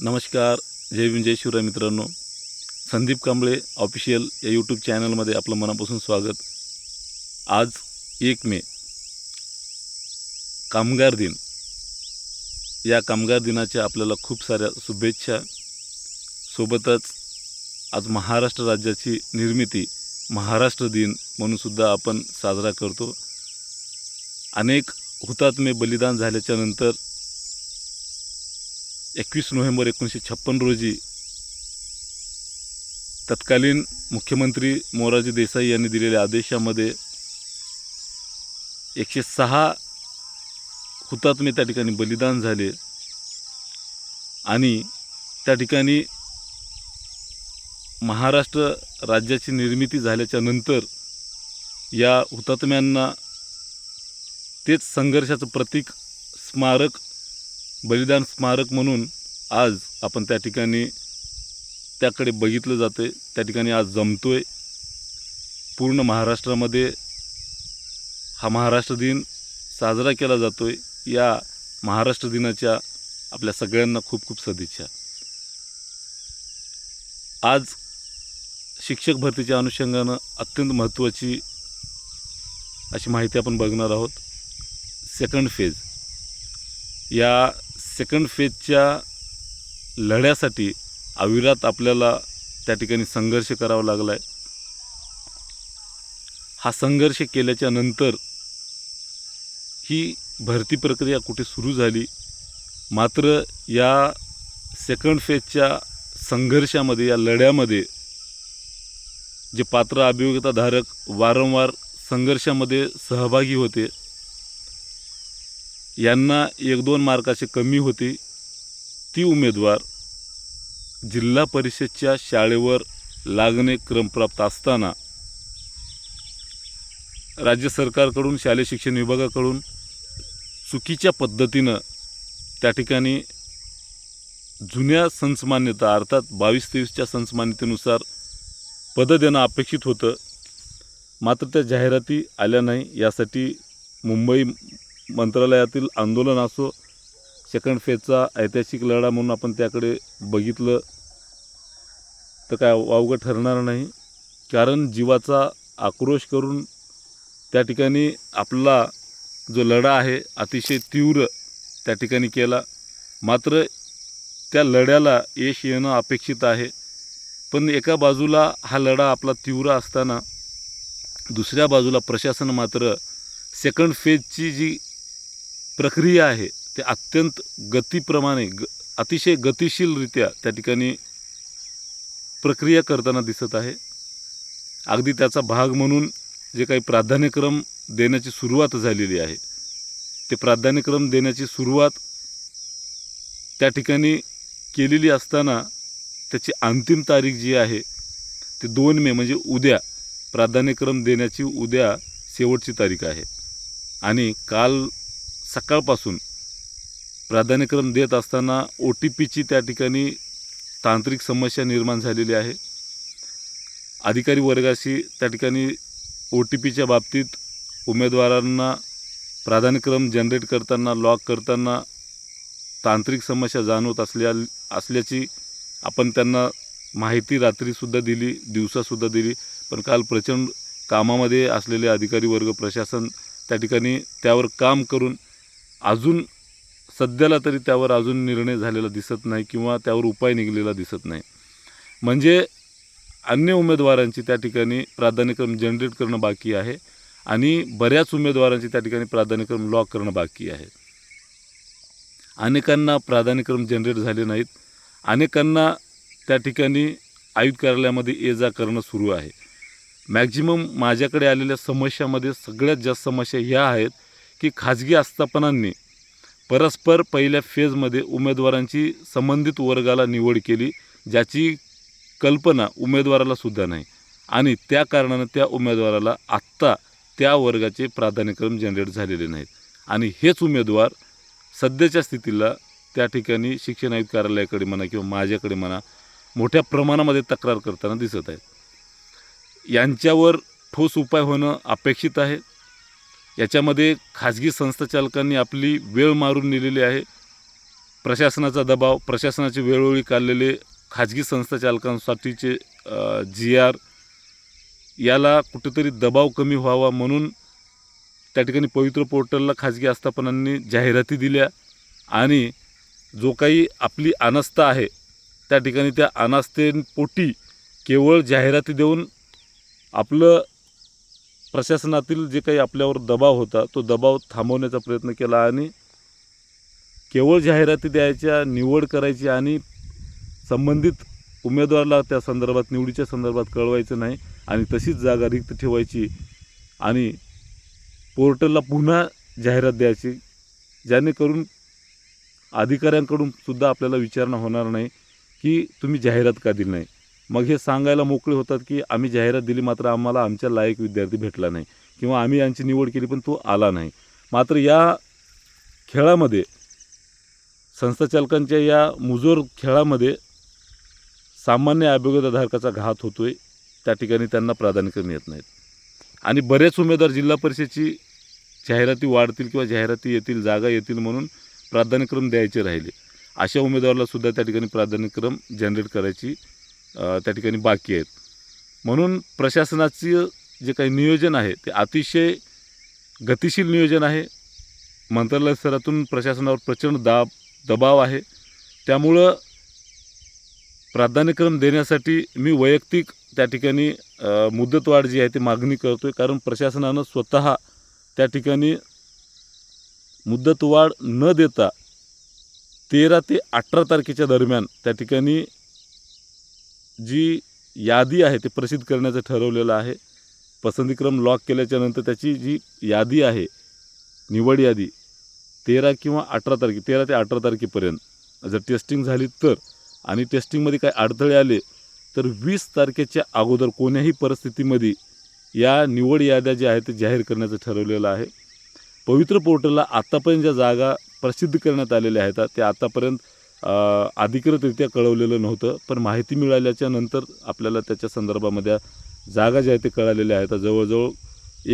नमस्कार. जय भीम जय शिवराय मित्रांनो. संदीप कांबळे ऑफिशियल या यूट्यूब चॅनलमध्ये आपलं मनापासून स्वागत. आज एक मे कामगार दिन. या कामगार दिनाच्या आपल्याला खूप साऱ्या शुभेच्छा. सोबतच आज महाराष्ट्र राज्याची निर्मिती महाराष्ट्र दिन म्हणूनसुद्धा आपण साजरा करतो. अनेक हुतात्मे बलिदान झाल्याच्यानंतर एकवीस नोव्हेंबर एकोणीसशे छप्पन रोजी तत्कालीन मुख्यमंत्री मोरारजी देसाई यांनी दिलेल्या आदेशामध्ये एकशे सहा हुतात्मे त्या ठिकाणी बलिदान झाले आणि त्या ठिकाणी महाराष्ट्र राज्याची निर्मिती झाल्याच्यानंतर या हुतात्म्यांना तेच संघर्षाचं प्रतीक स्मारक बलिदान स्मारक म्हणून आज आपण त्या ठिकाणी त्याकडे बघितलं जातं त्या ठिकाणी आज जमतोय. पूर्ण महाराष्ट्रामध्ये हा महाराष्ट्र दिन साजरा केला जातोय. या महाराष्ट्र दिनाच्या आपल्या सगळ्यांना खूप खूप सदिच्छा. आज शिक्षक भरतीच्या अनुषंगानं अत्यंत महत्त्वाची अशी माहिती आपण बघणार आहोत. सेकंड फेज या सेकंड फेजच्या लढ्यासाठी अविरात आपल्याला त्या ठिकाणी संघर्ष करावा लागला आहे हा संघर्ष केल्याच्यानंतर ही भरती प्रक्रिया कुठे सुरू झाली? मात्र या सेकंड फेजच्या संघर्षामध्ये या लढ्यामध्ये जे पात्र अभियोगिताधारक वारंवार संघर्षामध्ये सहभागी होते यांना एक दोन मार्काचे कमी होते. ती उमेदवार जिल्हा परिषदच्या शाळेवर लागणे क्रमप्राप्त असताना राज्य सरकारकडून शालेय शिक्षण विभागाकडून चुकीच्या पद्धतीनं त्या ठिकाणी जुन्या संसमान्यता अर्थात बावीस तेवीसच्या संसमान्यतेनुसार पदं देणं अपेक्षित होतं. मात्र त्या जाहिराती आल्या नाही. यासाठी मुंबई मंत्रालयातील आंदोलन असो सेकंड फेजचा ऐतिहासिक लढा म्हणून आपण त्याकडे बघितलं तर काय वावगं ठरणार नाही. कारण जीवाचा आक्रोश करून त्या ठिकाणी आपला जो लढा आहे अतिशय तीव्र त्या ठिकाणी केला. मात्र त्या लढ्याला यश येणं अपेक्षित आहे. पण एका बाजूला हा लढा आपला तीव्र असताना दुसऱ्या बाजूला प्रशासन मात्र सेकंड फेजची जी प्रक्रिया आहे ते अत्यंत गतीप्रमाणे ग अतिशय गतिशीलरित्या त्या ठिकाणी प्रक्रिया करताना दिसत आहे. अगदी त्याचा भाग म्हणून जे काही प्राधान्यक्रम देण्याची सुरुवात झालेली आहे ते प्राधान्यक्रम देण्याची सुरुवात त्या ठिकाणी केलेली असताना त्याची अंतिम तारीख जी आहे ते दोन मे म्हणजे उद्या प्राधान्यक्रम देण्याची उद्या शेवटची तारीख आहे. आणि काल सकाळपासून प्राधान्यक्रम देत असताना ओ टी पीची त्या ठिकाणी तांत्रिक समस्या निर्माण झालेली आहे. अधिकारी वर्गाशी त्या ठिकाणी ओ टी पीच्या बाबतीत उमेदवारांना प्राधान्यक्रम जनरेट करताना लॉक करताना तांत्रिक समस्या जाणवत असल्या असल्याची आपण त्यांना माहिती रात्रीसुद्धा दिली दिवसासुद्धा दिली. पण काल प्रचंड कामामध्ये असलेले अधिकारी वर्ग प्रशासन त्या ठिकाणी त्यावर काम करून अजून सध्याला तरी त्यावर अजून निर्णय झालेला दिसत नाही किंवा त्यावर उपाय निघलेला दिसत नाही. म्हणजे अन्य उमेदवारांची त्या ठिकाणी प्राधान्यक्रम जनरेट करणं बाकी आहे आणि बऱ्याच उमेदवारांची त्या ठिकाणी प्राधान्यक्रम लॉक करणं बाकी आहे. अनेकांना प्राधान्यक्रम जनरेट झाले नाहीत. अनेकांना त्या ठिकाणी आयुक्त कार्यालयामध्ये ये जा करणं सुरू आहे. मॅक्झिमम माझ्याकडे आलेल्या समस्यामध्ये सगळ्यात जास्त समस्या ह्या आहेत की खाजगी आस्थापनांनी परस्पर पहिल्या फेजमध्ये उमेदवारांची संबंधित वर्गाला निवड केली ज्याची कल्पना उमेदवाराला सुद्धा नाही. आणि त्या कारणानं त्या उमेदवाराला आत्ता त्या वर्गाचे प्राधान्यक्रम जनरेट झालेले नाहीत. आणि हेच उमेदवार सध्याच्या स्थितीला त्या ठिकाणी शिक्षण आयुक्त कार्यालयाकडे म्हणा किंवा माझ्याकडे म्हणा मोठ्या प्रमाणामध्ये तक्रार करताना दिसत आहेत. यांच्यावर ठोस उपाय होणं अपेक्षित आहे. याच्यामध्ये खाजगी संस्थाचालकांनी आपली वेळ मारून नेलेली आहे. प्रशासनाचा दबाव प्रशासनाचे वेळोवेळी काढलेले खाजगी संस्था चालकांसाठीचे जी आर याला कुठेतरी दबाव कमी व्हावा म्हणून त्या ठिकाणी पवित्र पोर्टलला खाजगी आस्थापनांनी जाहिराती दिल्या आणि जो काही आपली अनास्था आहे त्या ठिकाणी त्या अनास्थेपोटी केवळ जाहिराती देऊन आपलं प्रशासनातील जे काही आपल्यावर दबाव होता तो दबाव थांबवण्याचा प्रयत्न केला आणि केवळ जाहिराती द्यायच्या निवड करायची आणि संबंधित उमेदवाराला त्या संदर्भात निवडीच्या संदर्भात कळवायचं नाही आणि तशीच जागा रिक्त ठेवायची आणि पोर्टलला पुन्हा जाहिरात द्यायची जेणेकरून अधिकाऱ्यांकडून सुद्धा आपल्याला विचारणा होणार नाही की तुम्ही जाहिरात का दिली नाही. मग हे सांगायला मोकळे होतात की आम्ही जाहिरात दिली मात्र आम्हाला आमच्या लायक विद्यार्थी भेटला नाही. किंवा आम्ही यांची निवड केली पण तो आला नाही. मात्र या खेळामध्ये संस्थाचालकांच्या या मुजोर खेळामध्ये सामान्य अभियोगाधारकाचा घात होतो आहे त्या ठिकाणी त्यांना प्राधान्यक्रम येत नाहीत. आणि बरेच उमेदवार जिल्हा परिषदेची जाहिराती वाढतील किंवा जाहिराती येतील जागा येतील म्हणून प्राधान्यक्रम द्यायचे राहिले. अशा उमेदवारालासुद्धा त्या ठिकाणी प्राधान्यक्रम जनरेट करायची त्या ठिकाणी बाकी आहेत. म्हणून प्रशासनाचं जे काही नियोजन आहे ते अतिशय गतिशील नियोजन आहे. मंत्रालय स्तरातून प्रशासनावर प्रचंड दाब दबाव आहे. त्यामुळं प्राधान्यक्रम देण्यासाठी मी वैयक्तिक त्या ठिकाणी मुदतवाढ जी आहे ती मागणी करतो आहे कारण प्रशासनानं स्वतः त्या ठिकाणी मुदतवाढ न देता तेरा ते अठरा तारखेच्या दरम्यान त्या ठिकाणी जी यादी आहे ते प्रसिद्ध करण्याचं ठरवलेलं आहे पसंतीक्रम लॉक केल्याच्यानंतर त्याची जी यादी आहे निवड यादी तेरा किंवा अठरा तारखे तेरा ते अठरा तारखेपर्यंत जर टेस्टिंग झाली तर आणि टेस्टिंगमध्ये काय अडथळे आले तर वीस तारखेच्या अगोदर कोण्याही परिस्थितीमध्ये या निवड याद्या ज्या आहेत ते जाहीर करण्याचं ठरवलेलं आहे. पवित्र पोर्टलला आत्तापर्यंत ज्या जागा प्रसिद्ध करण्यात आलेल्या आहेत त्या आत्तापर्यंत अधिकृतरित्या कळवलेलं नव्हतं पण माहिती मिळाल्याच्या नंतर आपल्याला त्याच्या संदर्भामध्ये जागा ज्या आहेत ते कळालेल्या आहेत. जवळजवळ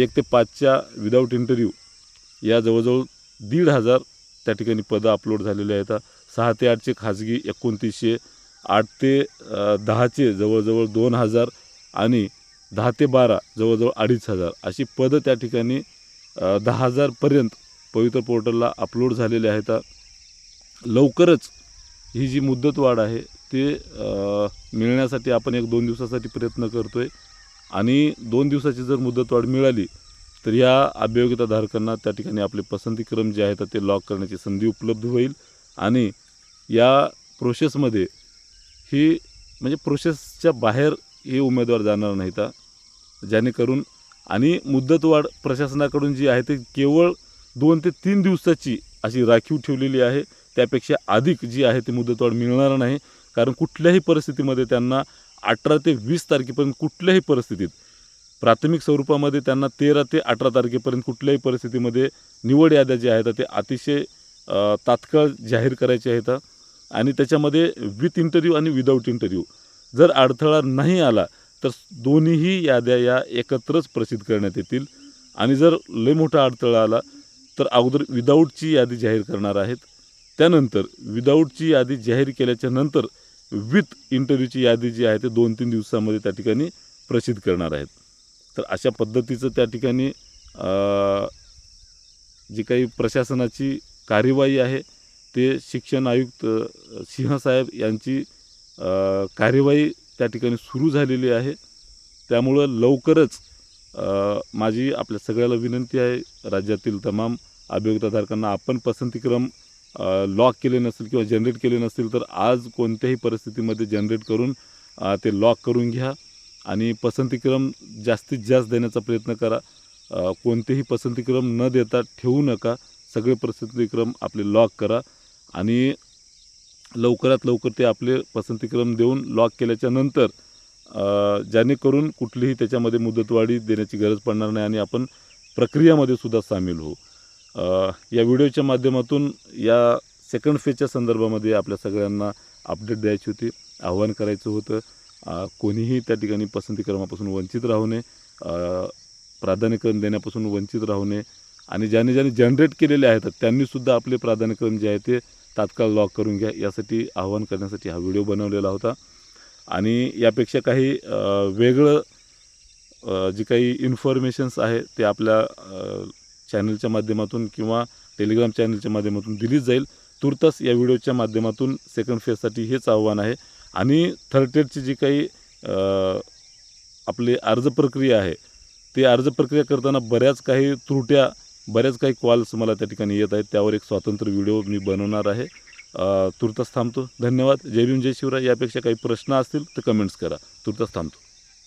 एक ते पाचच्या विदाऊट इंटरव्ह्यू या जवळजवळ दीड हजार त्या ठिकाणी पदं अपलोड झालेले आहेत. सहा ते आठचे खाजगी एकोणतीसशे आठ ते दहाचे जवळजवळ दोन हजार आणि दहा ते बारा जवळजवळ अडीच हजार अशी पदं त्या ठिकाणी दहा हजारपर्यंत पवित्र पोर्टलला अपलोड झालेले आहेत. लवकरच ही जी मुदतवाढ आहे ते मिळण्यासाठी आपण एक दोन दिवसासाठी प्रयत्न करतो आहे आणि दोन दिवसाची जर मुदतवाढ मिळाली तर या अभियोगिताधारकांना त्या ठिकाणी आपले पसंतीक्रम जे आहेत ते लॉक करण्याची संधी उपलब्ध होईल. आणि या प्रोसेसमध्ये ही म्हणजे प्रोसेसच्या बाहेर हे उमेदवार जाणार नाहीत जेणेकरून आणि मुदतवाढ प्रशासनाकडून जी आहे ते केवळ दोन ते तीन दिवसाची अशी राखीव ठेवलेली आहे. त्यापेक्षा अधिक जी आहे ती मुदतवाढ मिळणार नाही. कारण कुठल्याही परिस्थितीमध्ये त्यांना अठरा ते वीस तारखेपर्यंत कुठल्याही परिस्थितीत प्राथमिक स्वरूपामध्ये त्यांना तेरा ते अठरा तारखेपर्यंत कुठल्याही परिस्थितीमध्ये निवड याद्या ज्या आहेत ते अतिशय तात्काळ जाहीर करायचे आहेत. आणि त्याच्यामध्ये विथ इंटरव्ह्यू आणि विदाऊट इंटरव्ह्यू जर अडथळा नाही आला तर दोन्हीही याद्या या एकत्रच प्रसिद्ध करण्यात येतील. आणि जर लय मोठा अडथळा आला तर अगोदर विदाऊटची यादी जाहीर करणार आहेत. त्यानंतर विदाऊटची यादी जाहीर केल्याच्यानंतर विथ इंटरव्ह्यूची यादी जी आहे ते दोन तीन दिवसामध्ये त्या ठिकाणी प्रसिद्ध करणार आहेत. तर अशा पद्धतीचं त्या ठिकाणी जी काही प्रशासनाची कार्यवाही आहे ते शिक्षण आयुक्त सिंहसाहेब यांची कार्यवाही त्या ठिकाणी सुरू झालेली आहे. त्यामुळं लवकरच माझी आपल्या सगळ्याला विनंती आहे राज्यातील तमाम अभियोगिताधारकांना आपण पसंतीक्रम लॉक केले नसतील किंवा जनरेट केले नसतील तर आज कोणत्याही परिस्थितीमध्ये जनरेट करून ते लॉक करून घ्या. आणि पसंतीक्रम जास्तीत जास्त देण्याचा प्रयत्न करा. कोणतेही पसंतीक्रम न देता ठेवू नका. सगळे पसंतीक्रम आपले लॉक करा. आणि लवकरात लवकर ते आपले पसंतीक्रम देऊन लॉक केल्याच्यानंतर जेणेकरून कुठलीही त्याच्यामध्ये मुदतवाढी देण्याची गरज पडणार नाही आणि आपण प्रक्रियामध्ये सुद्धा सामील होऊ. या व्हिडिओच्या माध्यमातून या सेकंड फेजच्या संदर्भामध्ये आपल्या सगळ्यांना अपडेट द्यायची होती आव्हान करायचं होतं. कोणीही त्या ठिकाणी पसंतीक्रमापासून वंचित राहू नये प्राधान्यक्रम देण्यापासून वंचित राहू नये. आणि ज्याने ज्याने जनरेट केलेले आहेत त्यांनीसुद्धा आपले प्राधान्यक्रम जे आहे ते तात्काळ लॉक करून घ्या. यासाठी आवाहन करण्यासाठी हा व्हिडिओ बनवलेला होता. आणि यापेक्षा काही वेगळं जी काही इन्फॉर्मेशन्स आहे ते आपल्या चॅनलच्या माध्यमातून किंवा टेलिग्राम चॅनलच्या माध्यमातून दिलीच जाईल. तुर्तास या व्हिडिओच्या माध्यमातून सेकंड फेजसाठी हेच आव्हान आहे. आणि थर्ड एडची जी काही आपली अर्ज प्रक्रिया आहे ती अर्ज प्रक्रिया करताना बऱ्याच काही त्रुट्या बऱ्याच काही कॉल्स मला त्या ठिकाणी येत आहेत. त्यावर एक स्वतंत्र व्हिडिओ मी बनवणार आहे. तुर्तास थांबतो. धन्यवाद. जय भीम जय शिवराय. यापेक्षा काही प्रश्न असतील तर कमेंट्स करा. तुर्तास थांबतो.